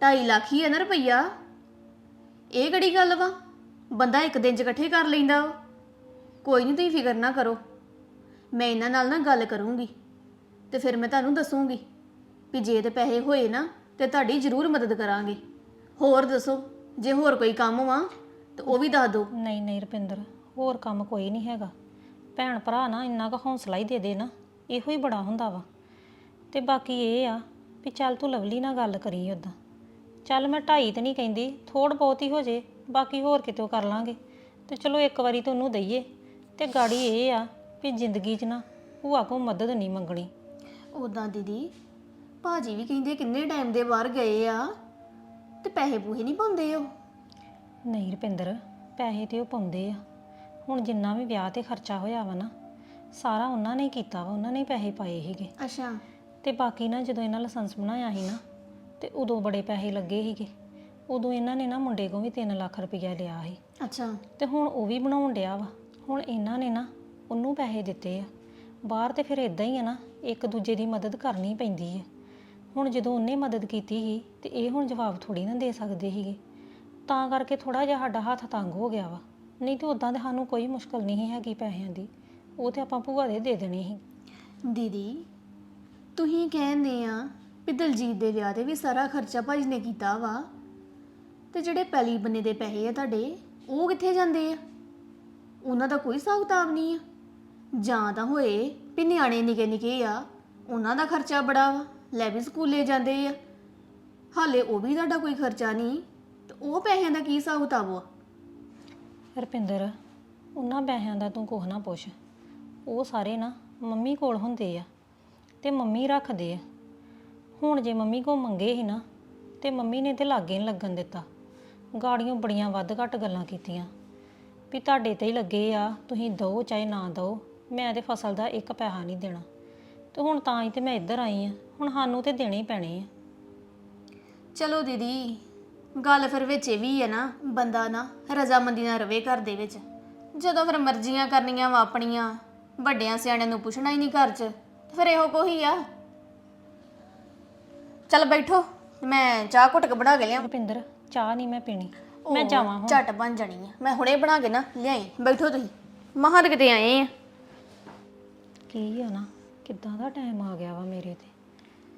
2.5 ਲੱਖ ਹੀ ਆ ਨਾ ਰੁਪਈਆ। ਇਹ ਕਿਹੜੀ ਗੱਲ ਵਾ? ਬੰਦਾ ਇੱਕ ਦਿਨ ਚ ਇਕੱਠੇ ਕਰ ਲੈਂਦਾ ਵਾ। ਕੋਈ ਨਹੀਂ ਤੁਸੀਂ ਫਿਕਰ ਨਾ ਕਰੋ। ਮੈਂ ਇਹਨਾਂ ਨਾਲ ਨਾ ਗੱਲ ਕਰੂੰਗੀ। ਤੇ ਫਿਰ ਮੈਂ ਤੁਹਾਨੂੰ ਦੱਸੂੰਗੀ ਵੀ ਜੇ ਤੇ ਪੈਸੇ ਹੋਏ ਨਾ, ਤੇ ਤੁਹਾਡੀ ਜ਼ਰੂਰ ਮਦਦ ਕਰਾਂਗੇ। ਹੋਰ ਦੱਸੋ ਜੇ ਹੋਰ ਕੋਈ ਕੰਮ ਵਾ ਤਾਂ ਉਹ ਵੀ ਦੱਸ ਦਿਓ। ਨਹੀਂ ਨਹੀਂ ਰੁਪਿੰਦਰ ਹੋਰ ਕੰਮ ਕੋਈ ਨਹੀਂ ਹੈਗਾ। ਭੈਣ ਭਰਾ ਨਾ ਇੰਨਾ ਕੁ ਹੌਸਲਾ ਹੀ ਦੇ ਦੇ ਨਾ ਇਹੋ ਹੀ ਬੜਾ ਹੁੰਦਾ ਵਾ। ਤੇ ਬਾਕੀ ਇਹ ਆ ਵੀ ਚੱਲ ਤੂੰ ਲਵਲੀ ਨਾਲ ਗੱਲ ਕਰੀ ਉਦਾਂ ਚੱਲ ਮੈਂ ਢਾਈ ਤੇ ਨਹੀਂ ਕਹਿੰਦੀ ਥੋੜ ਬਹੁਤ ਹੀ ਹੋ ਜੇ ਬਾਕੀ ਹੋਰ ਕਿਤੋਂ ਕਰ ਲਾਂਗੇ। ਤੇ ਚਲੋ ਇੱਕ ਵਾਰੀ ਤਾਂ ਉਹਨੂੰ ਦਈਏ। ਤੇ ਗਾੜੀ ਇਹ ਆ ਵੀ ਜ਼ਿੰਦਗੀ 'ਚ ਨਾ ਭੂਆ ਕੋ ਮਦਦ ਨਹੀਂ ਮੰਗਣੀ। ਉਦਾਂ ਦੀਦੀ ਭਾਜੀ ਵੀ ਕਹਿੰਦੇ ਕਿੰਨੇ ਟਾਈਮ ਦੇ ਬਾਹਰ ਗਏ ਆ। ਤੇ ਪੈਸੇ ਪੂਹੇ ਨਹੀਂ ਪਾਉਂਦੇ ਉਹ? ਨਹੀਂ ਰੁਪਿੰਦਰ ਪੈਸੇ ਤੇ ਉਹ ਪਾਉਂਦੇ ਆ। ਹੁਣ ਜਿੰਨਾ ਵੀ ਵਿਆਹ ਤੇ ਖਰਚਾ ਹੋਇਆ ਵਾ ਨਾ ਸਾਰਾ ਉਹਨਾਂ ਨੇ ਕੀਤਾ ਵਾ ਉਹਨਾਂ ਨੇ ਹੀ ਪੈਸੇ ਪਾਏ ਸੀਗੇ। ਅੱਛਾ। ਤੇ ਬਾਕੀ ਨਾ ਜਦੋਂ ਇਹਨਾਂ ਲਾਇਸੈਂਸ ਬਣਾਇਆ ਸੀ ਨਾ ਤੇ ਉਦੋਂ ਬੜੇ ਪੈਸੇ ਲੱਗੇ ਸੀਗੇ। ਉਦੋਂ ਇਹਨਾਂ ਨੇ ਨਾ ਮੁੰਡੇ ਕੋਲ ਵੀ 3 ਲੱਖ ਰੁਪਈਆ ਲਿਆ ਸੀ। ਅੱਛਾ। ਤੇ ਹੁਣ ਉਹ ਵੀ ਬਣਾਉਣ ਡਿਆ ਵਾ। ਹੁਣ ਇਹਨਾਂ ਨੇ ਨਾ ਉਹਨੂੰ ਪੈਸੇ ਦਿੱਤੇ ਆ। ਬਾਹਰ ਤੇ ਫਿਰ ਇਦਾਂ ਹੀ ਆ ਨਾ ਇੱਕ ਦੂਜੇ ਦੀ ਮਦਦ ਕਰਨੀ ਪੈਂਦੀ ਹੈ ਹੁਣ ਜਦੋਂ ਉਹਨੇ ਮਦਦ ਕੀਤੀ ਸੀ ਤੇ ਇਹ ਹੁਣ ਜਵਾਬ ਥੋੜੀ ਨਾ ਦੇ ਸਕਦੇ ਸੀਗੇ। ਤਾਂ ਕਰਕੇ ਥੋੜਾ ਜਿਹਾ ਸਾਡਾ ਹੱਥ ਤੰਗ ਹੋ ਗਿਆ ਵਾ। ਨਹੀਂ ਤੇ ਉਦਾਂ ਤੇ ਸਾਨੂੰ ਕੋਈ ਮੁਸ਼ਕਲ ਨਹੀਂ ਹੈਗੀ ਪੈਸਿਆਂ ਦੀ। ਉਹ ਤੇ ਆਪਾਂ ਭੂਆ ਦੇ ਦੇ ਦੇਣੀ ਸੀ। ਦੀਦੀ, ਤੁਸੀਂ ਕਹਿੰਦੇ ਆ ਵੀ ਦਲਜੀਤ ਦੇ ਵਿਆਹ ਤੇ ਵੀ ਸਾਰਾ ਖਰਚਾ ਭਾਜੀ ਨੇ ਕੀਤਾ ਵਾ। ਤੇ ਜਿਹੜੇ ਪਹਿਲੀ ਬੰਨੇ ਦੇ ਪੈਸੇ ਆ ਤੁਹਾਡੇ, ਉਹ ਕਿੱਥੇ ਜਾਂਦੇ ਆ? ਉਹਨਾਂ ਦਾ ਕੋਈ ਹਿਸਾਬ ਕਿਤਾਬ ਨਹੀਂ ਆ। ਜਾਂ ਤਾਂ ਹੋਏ ਵੀ ਨਿਆਣੇ ਨਿੱਕੇ ਨਿੱਕੇ ਆ, ਉਹਨਾਂ ਦਾ ਖਰਚਾ ਬੜਾ ਵਾ। ਲੈ ਵੀ ਸਕੂਲੇ ਜਾਂਦੇ ਆ। ਹਾਲੇ ਉਹ ਵੀ ਤੁਹਾਡਾ ਕੋਈ ਖਰਚਾ ਨਹੀਂ, ਤੇ ਉਹ ਪੈਸਿਆਂ ਦਾ ਕੀ ਹਿਸਾਬ ਕਿਤਾਬ ਆ? ਰਪਿੰਦਰ, ਉਹਨਾਂ ਪੈਸਿਆਂ ਦਾ ਤੂੰ ਕੁਛ ਨਾ ਪੁੱਛ। ਉਹ ਸਾਰੇ ਨਾ ਮੰਮੀ ਕੋਲ ਹੁੰਦੇ ਆ ਤੇ ਮੰਮੀ ਰੱਖਦੇ ਆ। ਹੁਣ ਜੇ ਮੰਮੀ ਕੋ ਮੰਗੇ ਸੀ ਨਾ, ਤੇ ਮੰਮੀ ਨੇ ਤੇ ਲਾਗੇ ਨਹੀਂ ਲੱਗਣ ਦਿੱਤਾ। ਗਾੜੀਆਂ ਬੜੀਆਂ ਵੱਧ ਘੱਟ ਗੱਲਾਂ ਕੀਤੀਆਂ। ਵੀ ਤੁਹਾਡੇ ਤੇ ਹੀ ਲੱਗੇ ਆ, ਤੁਸੀਂ ਦੋ ਚਾਹੇ ਨਾ ਦੋ ਮੈਂ ਤੇ ਫਸਲ ਦਾ ਇੱਕ ਪੈਸਾ ਨਹੀਂ ਦੇਣਾ। ਤੇ ਹੁਣ ਤਾਂ ਹੀ ਤੇ ਮੈਂ ਇੱਧਰ ਆਈ ਆ। ਹੁਣ ਸਾਨੂੰ ਤੇ ਦੇਣੇ ਹੀ ਪੈਣੇ ਆ। ਚਲੋ ਦੀਦੀ ਗੱਲ ਫਿਰ ਵਿੱਚ ਇਹ ਵੀ ਹੈ ਨਾ ਬੰਦਾ ਨਾ ਰਜ਼ਾਮੰਦੀ ਨਾਲ ਰਵੇ ਘਰ ਦੇ ਵਿੱਚ। ਜਦੋਂ ਫਿਰ ਮਰਜ਼ੀਆਂ ਕਰਨੀਆਂ ਵਾ ਆਪਣੀਆਂ ਵੱਡਿਆਂ ਸਿਆਣਿਆਂ ਨੂੰ ਪੁੱਛਣਾ ਹੀ ਨਹੀਂ ਘਰ 'ਚ ਤੇ ਫਿਰ ਇਹੋ ਕੋਹੀ ਆ। ਚੱਲ ਬੈਠੋ ਮੈਂ ਚਾਹ ਘੁੱਟ ਕੇ ਬਣਾ ਕੇ ਲਿਆ ਰੁਪਿੰਦਰ ਚਾਹ ਨਹੀਂ ਮੈਂ ਪੀਣੀ। ਮੈਂ ਜਾਵਾਂ ਹੁਣ। ਝਟ ਬਣ ਜਾਣੀ ਆ। ਮੈਂ ਹੁਣੇ ਬਣਾ ਕੇ ਨਾ ਲਿਆਈ। ਬੈਠੋ ਤੁਸੀਂ। ਮਹਾਂ ਕਿਤੇ ਆਏ ਆ। ਕੀ ਆ ਨਾ? ਕਿੱਦਾਂ ਦਾ ਟਾਈਮ ਆ ਗਿਆ ਵਾ ਮੇਰੇ ਤੇ?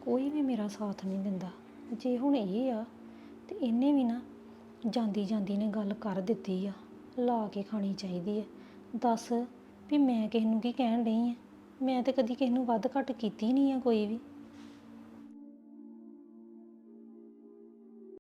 ਕੋਈ ਵੀ ਮੇਰਾ ਸਾਥ ਨਹੀਂ ਦਿੰਦਾ। ਜੇ ਹੁਣ ਇਹ ਆ, ਤੇ ਇਹਨੇ ਵੀ ਨਾ ਜਾਂਦੀ ਜਾਂਦੀ ਨੇ ਗੱਲ ਕਰ ਦਿੱਤੀ ਆ, ਲਾ ਕੇ ਖਾਣੀ ਚਾਹੀਦੀ ਹੈ ਦੱਸ ਵੀ ਮੈਂ ਕਿਸੇ ਨੂੰ ਕੀ ਕਹਿਣ ਡਈ ਆ? ਮੈਂ ਤੇ ਕਦੀ ਕਿਸੇ ਨੂੰ ਵੱਧ ਘੱਟ ਕੀਤੀ ਨਹੀਂ ਆ ਕੋਈ ਵੀ।